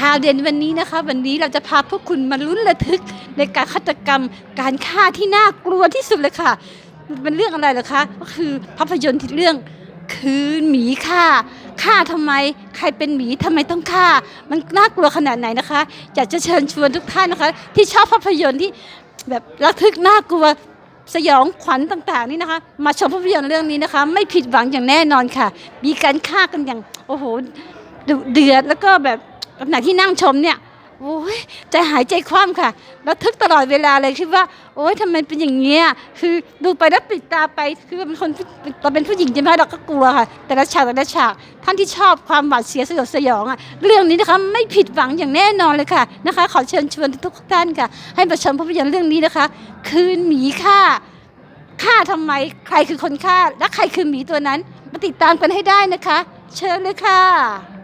ข่าวเด่นวันนี้นะคะ วันนี้เราจะพาพวกคุณมาลุ้นระทึกในการฆาตกรรมการฆ่าที่น่ากลัวที่สุดเลยค่ะเป็นเรื่องอะไรเหรอคะ ก็คือภาพยนตร์ที่เรื่องคือหมีฆ่าฆ่าทำไม ใครเป็นหมีทำไมต้องฆ่า มันน่ากลัวขนาดไหนนะคะอยากจะเชิญชวนทุกท่านนะคะ ที่ชอบภาพยนตร์ที่แบบระทึกน่ากลัวสยองขวัญต่างๆนี่นะคะ มาชมภาพยนตร์เรื่องนี้นะคะ ไม่ผิดหวังอย่างแน่นอนค่ะ มีการฆ่ากันอย่างโอ้โหดุเดือดแล้วก็แบบ ขณะที่นั่งชมเนี่ยโอ้ยใจหายใจคว่ำค่ะ แล้วทึกตลอดเวลาเลยคิดว่า โอ้ยทำไมเป็นอย่างเงี้ยคือดูไปแล้วปิดตาไปคือเป็นคนเราเป็นผู้หญิงใช่ไหมเราก็กลัวค่ะ แต่ละฉากแต่ละฉากท่านที่ชอบความหวาดเสียวสยดสยองอะเรื่องนี้นะคะไม่ผิดหวังอย่างแน่นอนเลยค่ะนะคะ ขอเชิญชวนทุกท่านค่ะ ให้มาชมภาพยนตร์เรื่องนี้นะคะ คืนหมีฆ่าฆ่าทำไมใครคือคนฆ่าและใครคือหมีตัวนั้น มาติดตามกันให้ได้นะคะ เชิญเลยค่ะ